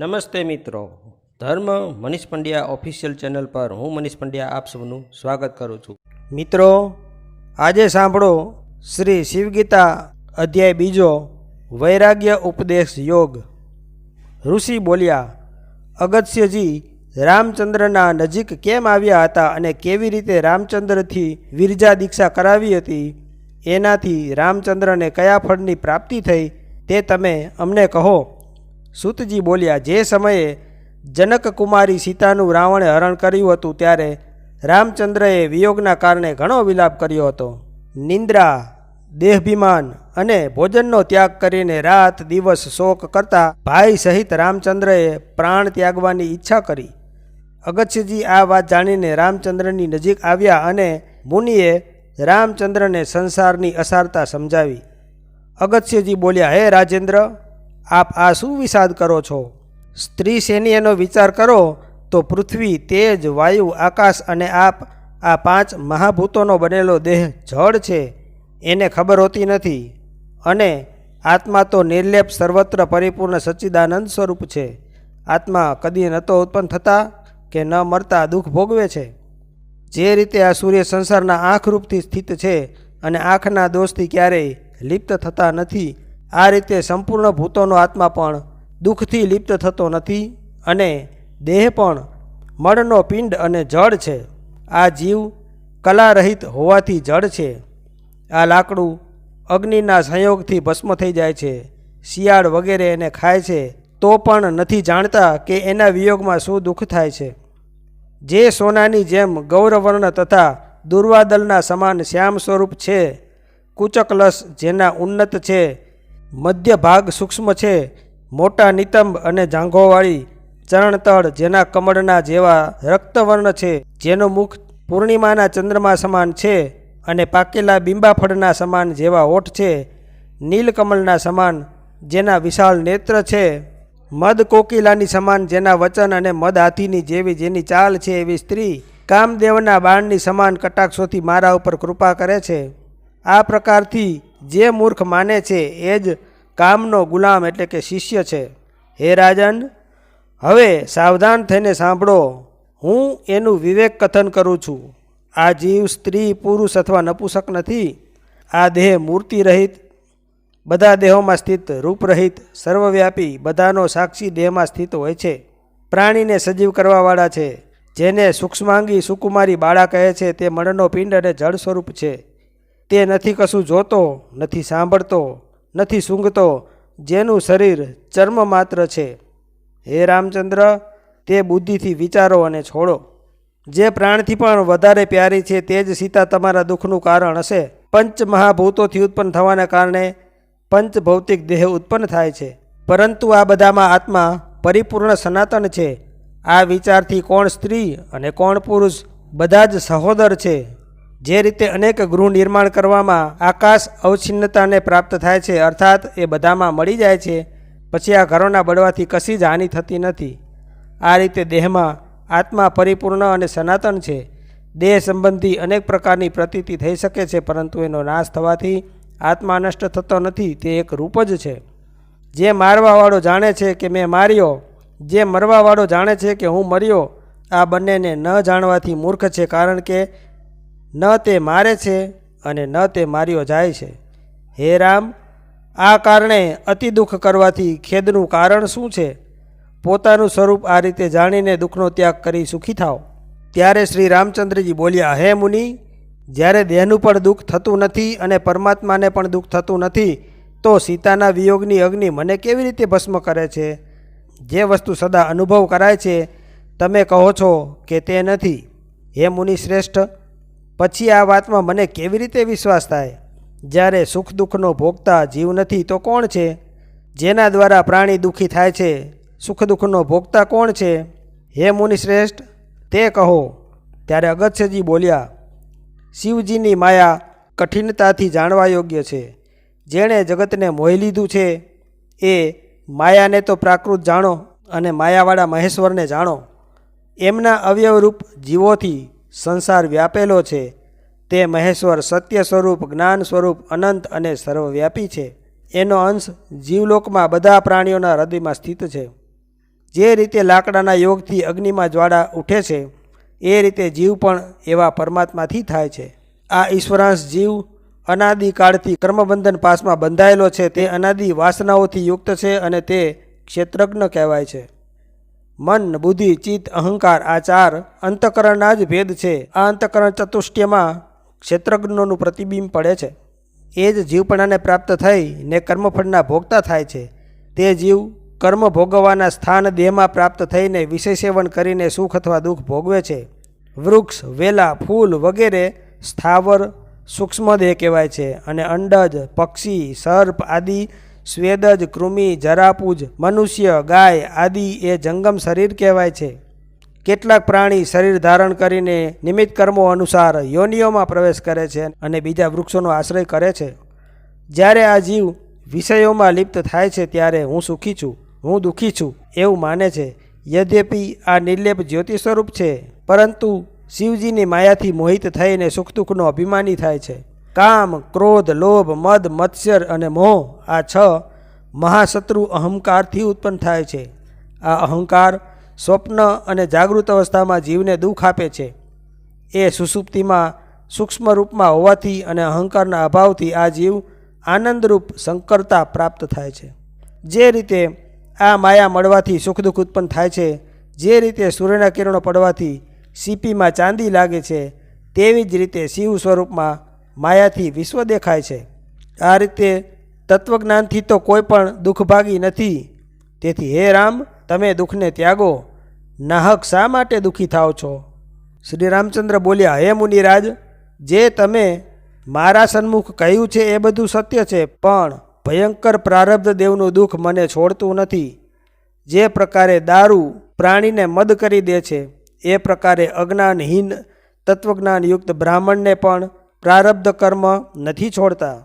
નમસ્તે મિત્રો. ધર્મ મનીષ પંડ્યા ઓફિશિયલ ચેનલ પર હું મનીષ પંડ્યા આપ સૌનું સ્વાગત કરું છું. મિત્રો, આજે સાંભળો શ્રી શિવગીતા અધ્યાય બીજો વૈરાગ્ય ઉપદેશ યોગ. ઋષિ બોલ્યા, અગત્યજી, રામચંદ્રના નજીક કેમ આવ્યા હતા અને કેવી રીતે રામચંદ્રથી વિરજા દીક્ષા કરાવી હતી? એનાથી રામચંદ્રને કયા ફળની પ્રાપ્તિ થઈ તે તમે અમને કહો. સૂતજી બોલ્યા, જે સમયે જનક કુમારી સીતાનું રાવણે હરણ કર્યું હતું, ત્યારે રામચંદ્રએ વિયોગના કારણે ઘણો વિલાપ કર્યો હતો. નિંદ્રા, દેહભિમાન અને ભોજનનો ત્યાગ કરીને રાત દિવસ શોક કરતા ભાઈ સહિત રામચંદ્રએ પ્રાણ ત્યાગવાની ઈચ્છા કરી. અગત્યજી આ વાત જાણીને રામચંદ્રની નજીક આવ્યા અને મુનિએ રામચંદ્રને સંસારની અસારતા સમજાવી. અગત્યજી બોલ્યા, હે રાજેન્દ્ર આપ આ શું વિષાદ કરો છો? સ્ત્રી સૈન્યનો વિચાર કરો તો પૃથ્વી, તેજ, વાયુ, આકાશ અને આપ આ પાંચ મહાભૂતોનો બનેલો દેહ જળ છે, એને ખબર હોતી નથી. અને આત્મા તો નિર્લેપ સર્વત્ર પરિપૂર્ણ સચ્ચિદાનંદ સ્વરૂપ છે. આત્મા કદી ન તો ઉત્પન્ન થતા કે ન મરતા દુઃખ ભોગવે છે. જે રીતે આ સૂર્ય સંસારના આંખરૂપથી સ્થિત છે અને આંખના દોષથી ક્યારેય લિપ્ત થતા નથી આ રીતે સંપૂર્ણ ભૂતોનો આત્મા પણ દુઃખથી લિપ્ત થતો નથી અને દેહ પણ મળનો પિંડ અને જળ છે. આ જીવ કલારહિત હોવાથી જળ છે. આ લાકડું અગ્નિના સંયોગથી ભસ્મ થઈ જાય છે. શિયાળ વગેરે એને ખાય છે. તો પણ નથી જાણતા કે એના વિયોગમાં શું દુઃખ થાય છે. જે સોનાની જેમ ગૌરવર્ણ તથા દુર્વાદલના સમાન શ્યામ સ્વરૂપ છે. કુચકલસ જેના ઉન્નત છે મધ્ય ભાગ સૂક્ષ્મ છે. મોટા નિતંબ અને જાંઘોવાળી ચરણતળ જેના કમળના જેવા રક્તવર્ણ છે. જેનું મુખ પૂર્ણિમાના ચંદ્રમા સમાન છે અને પાકેલા બિંબાફળના સમાન જેવા ઓઠ છે. નીલકમલના સમાન જેના વિશાળ નેત્ર છે. મદ કોકિલાની સમાન જેના વચન અને મદ હાથીની જેવી જેની ચાલ છે એવી સ્ત્રી કામદેવના બાણની સમાન કટાક્ષોથી મારા ઉપર કૃપા કરે છે. આ પ્રકારથી જે મૂર્ખ માને છે, એ જ કામનો ગુલામ એટલે કે શિષ્ય છે. હે રાજન, હવે સાવધાન થઈને સાંભળો, હું એનું વિવેક કથન કરું છું. આ જીવ સ્ત્રી, પુરુષ અથવા નપુસક નથી. આ દેહ મૂર્તિ રહિત, બધા દેહોમાં સ્થિત રૂપરહિત સર્વવ્યાપી, બધાનો સાક્ષી દેહમાં સ્થિત હોય છે. પ્રાણીને સજીવ કરવાવાળા છે. જેને સૂક્ષ્માંગી, સુકુમારી બાળા કહે છે, તે મણનો પિંડ અને જળ સ્વરૂપ છે. તે નથી કશું જોતો, નથી સાંભળતો, નથી સૂંઘતો, જેનું શરીર ચર્મ માત્ર છે. હે રામચંદ્ર, તે બુદ્ધિથી વિચારો અને છોડો. જે પ્રાણથી પણ વધારે પ્યારી છે તે જ સીતા તમારા દુઃખનું કારણ હશે. પંચ મહાભૂતોથી ઉત્પન્ન થવાના કારણે પંચ ભૌતિક દેહ ઉત્પન્ન થાય છે. પરંતુ આ બધામાં આત્મા પરિપૂર્ણ સનાતન છે. આ વિચારથી કોણ સ્ત્રી અને કોણ પુરુષ બધા જ સહોદર છે. જે રીતે અનેક ગૃહ નિર્માણ કરવામાં આકાશ અવચ્છિન્નતાને પ્રાપ્ત થાય છે, અર્થાત એ બધામાં મળી જાય છે, પછી આ ઘરોના બળવાથી કશી જ હાનિ થતી નથી. આ રીતે દેહમાં આત્મા પરિપૂર્ણ અને સનાતન છે. દેહ સંબંધી અનેક પ્રકારની પ્રતીતિ થઈ શકે છે, પરંતુ એનો નાશ થવાથી આત્મા નષ્ટ થતો નથી, તે એક રૂપ જ છે. જે મારવાવાળો જાણે છે કે મેં માર્યો, જે મરવાવાળો જાણે છે કે હું મર્યો, આ બંનેને ન જાણવાથી મૂર્ખ છે, કારણ કે ન તે મારે છે અને ન તે માર્યો જાય છે. હે રામ, આ કારણે અતિ દુઃખ કરવાથી ખેદનું કારણ શું છે? પોતાનું સ્વરૂપ આ રીતે જાણીને દુઃખનો ત્યાગ કરી સુખી થાઓ. ત્યારે શ્રી રામચંદ્રજી બોલ્યા, હે મુનિ, જ્યારે દેહનું પણ દુઃખ થતું નથી અને પરમાત્માને પણ દુઃખ થતું નથી, તો સીતાના વિયોગની અગ્નિ મને કેવી રીતે ભસ્મ કરે છે? જે વસ્તુ સદા અનુભવ કરાય છે, તમે કહો છો કે તે નથી. હે મુનિ શ્રેષ્ઠ પછી આ વાતમાં મને કેવી રીતે વિશ્વાસ થાય? જ્યારે સુખ દુઃખનો ભોગતા જીવ નથી તો કોણ છે? જેના દ્વારા પ્રાણી દુઃખી થાય છે, સુખ દુઃખનો ભોગતા કોણ છે? હે મુનિ શ્રેષ્ઠ, તે કહો. ત્યારે અગત્યજી બોલ્યા, શિવજીની માયા કઠિનતાથી જાણવા યોગ્ય છે. જેણે જગતને મોહી લીધું છે, એ માયાને તો પ્રાકૃત જાણો અને માયાવાળા મહેશ્વરને જાણો. એમના અવયવરૂપ જીવોથી સંસાર વ્યાપેલો છે, તે મહેશ્વર સત્ય સ્વરૂપ, જ્ઞાન સ્વરૂપ, અનંત અને સર્વવ્યાપી છે. એનો અંશ જીવલોકમાં બધા પ્રાણીઓના હૃદયમાં સ્થિત છે. જે રીતે લાકડાના યોગથી અગ્નિમાં જ્વાળા ઉઠે છે, એ રીતે જીવ પણ એવા પરમાત્માથી થાય છે. આ ઈશ્વરાંશ જીવ અનાદિકાળથી કર્મબંધન પાસમાં બંધાયેલો છે, તે અનાદિ વાસનાઓથી યુક્ત છે અને તે ક્ષેત્રજ્ઞ કહેવાય છે. મન, બુદ્ધિ, ચિત્ત, અહંકાર આ ચાર અંતકરણના જ ભેદ છે. આ અંતકરણ ચતુષ્ટ્યમાં ક્ષેત્રજ્ઞોનું પ્રતિબિંબ પડે છે. એ જ જીવપણાને પ્રાપ્ત થઈ ને કર્મફળના ભોગતા થાય છે. તે જીવ કર્મ ભોગવવાના સ્થાન દેહમાં પ્રાપ્ત થઈને વિષય સેવન કરીને સુખ અથવા દુઃખ ભોગવે છે. વૃક્ષ, વેલા, ફૂલ વગેરે સ્થાવર સૂક્ષ્મ દેહ કહેવાય છે અને અંડજ, પક્ષી, સર્પ આદિ સ્વેદજ કૃમિ, જરાપૂજ, મનુષ્ય, ગાય આદિ એ જંગમ શરીર કહેવાય છે. કેટલાક પ્રાણી શરીર ધારણ કરીને નિમિત્ત કર્મો અનુસાર યોનિઓમાં પ્રવેશ કરે છે અને બીજા વૃક્ષોનો આશ્રય કરે છે. જ્યારે આ જીવ વિષયોમાં લિપ્ત થાય છે ત્યારે હું સુખી છું, હું દુઃખી છું એવું માને છે. યદ્યપિ આ નિર્લેપ જ્યોતિ સ્વરૂપ છે, પરંતુ શિવજીની માયાથી મોહિત થઈને સુખ દુઃખનો અભિમાની થાય છે. કામ, ક્રોધ, લોભ, મદ મત્સ્યર અને મોહ આ છ મહાશત્રુ અહંકારથી ઉત્પન્ન થાય છે. આ અહંકાર સ્વપ્ન અને જાગૃત અવસ્થામાં જીવને દુઃખ આપે છે. એ સુસુપ્તિમાં સૂક્ષ્મ રૂપમાં હોવાથી અને અહંકારના અભાવથી આ જીવ આનંદરૂપ સંકરતા પ્રાપ્ત થાય છે. જે રીતે આ માયા મળવાથી સુખ દુઃખ ઉત્પન્ન થાય છે, જે રીતે સૂર્યના કિરણો પડવાથી સીપીમાં ચાંદી લાગે છે, તેવી જ રીતે શિવ સ્વરૂપમાં માયાથી વિશ્વ દેખાય છે. આ રીતે તત્વજ્ઞાનથી તો કોઈ પણ દુઃખભાગી નથી. તેથી હે રામ, તમે દુઃખને ત્યાગો. નાહક શા માટે દુઃખી થાઓ છો? શ્રી રામચંદ્ર બોલ્યા, હે મુનિરાજ, જે તમે મારા સન્મુખ કહ્યું છે એ બધું સત્ય છે, પણ ભયંકર પ્રારબ્ધ દેવનું દુઃખ મને છોડતું નથી. જે પ્રકારે દારૂ પ્રાણીને મદ કરી દે છે, એ પ્રકારે અજ્ઞાનહીન તત્વજ્ઞાનયુક્ત બ્રાહ્મણને પણ પ્રારબ્ધ કર્મ નથી છોડતા.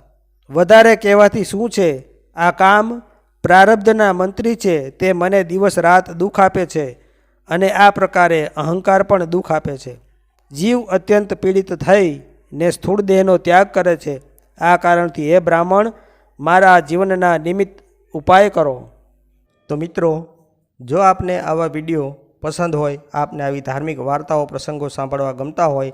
વધારે કહેવાથી શું છે? આ કામ પ્રારબ્ધના મંત્રી છે, તે મને દિવસ રાત દુઃખ આપે છે અને આ પ્રકારે અહંકાર પણ દુઃખ આપે છે. જીવ અત્યંત પીડિત થઈ ને સ્થૂળ દેહનો ત્યાગ કરે છે. આ કારણથી હે બ્રાહ્મણ, મારા જીવનના નિમિત્ત ઉપાય કરો. તો મિત્રો, જો આપને આવા વીડિયો પસંદ હોય, આપને આવી ધાર્મિક વાર્તાઓ, પ્રસંગો સાંભળવા ગમતા હોય